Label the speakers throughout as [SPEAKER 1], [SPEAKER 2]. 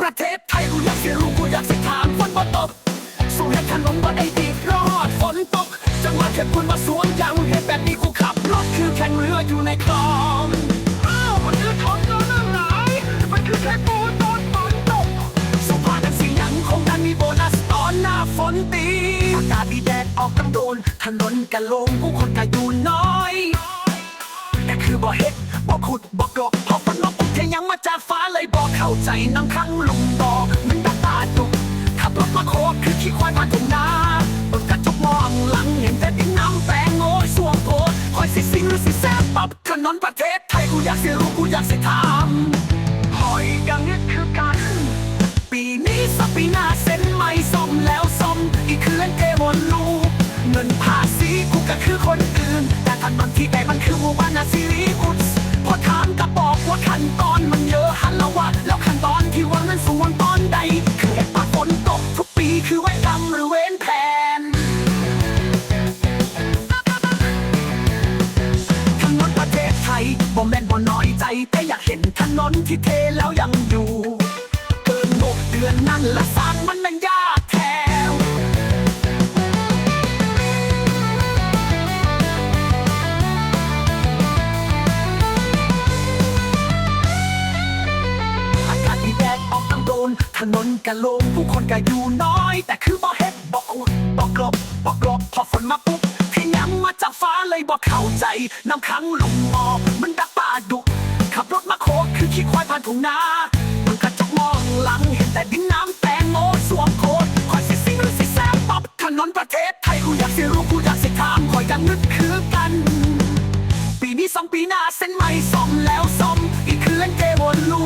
[SPEAKER 1] ประเทศไทยกูอยากสิรู้กูอยากสิถามฝนบ่ตกสู้เห็ดถนนบ่ได้ดีรอดฝนตก จังหวะเห็ดคุณมาสวนยางเห็นแบบนี้กูขับรถคือแข่งเรืออยู่ในคลองอ้าวมันคือท้องเจ้าเรื่ไหมันคือแค่ปูนโนฝนตกสุภาพกันสิยังคงดันมีโบนัสตอนหน้าฝนตีอากาศดีแดดออกตั้งโดน ถนนกะโลงกูคนกะอยู่น้อย แต่คือบ่เห็ดบ่ขุดบ ใจน้ำขังลุงดอกมันตาตาดุกขับรถมาโคตรคือขี้ควายผ่านทุ่งนาเปิดกระจกมองหลังเห็นแต่ดินน้ำแปลงโง่สวงโพดคอยสิสิงหรือสิแซ่บปับถนนประเทศไทยกูอยากสิรู้กูอยากสิถามหอยดังนี้คือกัน ปีนี้สักปีหน้าเบ่แม่นบ่น้อยใจ แต่อยากเห็นถนนที่เทแล้วยังอยู่เกินหกเดือนนั่นละสางมันมันยากแถวอากาศดีแดดออกต้งโดน ถนนกะโลงผู้คนก็อยู่น้อย แต่คือบ่เฮ็ดบ่อุดบ่กลบบ่กลบพอฝนมาปุ๊บที่ยังมาจากฟ้าเลยบ่เข้าใจ น้ำขังลงหมอกมันดัก ดุขับรถมาโคกคือขี้ควายผ่านถุงนามันกระจกมองหลังเห็นแต่ดินน้ำแตงโมสวมโคตคอยสิสิงหรือสิแซมปอบถนนประเทศไทยกูอยากสิรู้กูอยากสิถามคอยกันนึกคือกัน ปีนี้สองปีหน้าเส้นใหม่ซ่อมแล้วซ่อมอีกคืนเกวนลู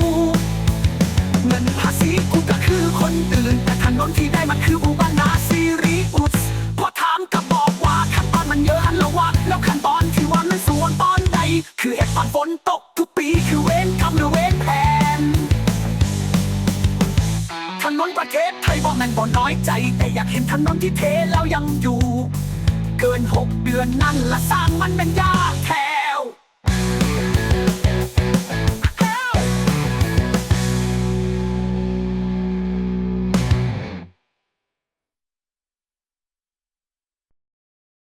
[SPEAKER 1] คือเหตุตอนฝนตกทุกปีคือเว้นคำหรือเว้นแผนถนนประเทศไทยบอกแม่นบ่น้อยใจ แต่อยากเห็นถนนที่เทแล้วยังอยู่ เกินหกเดือนนั่นละสร้างมันเป็นยากแท้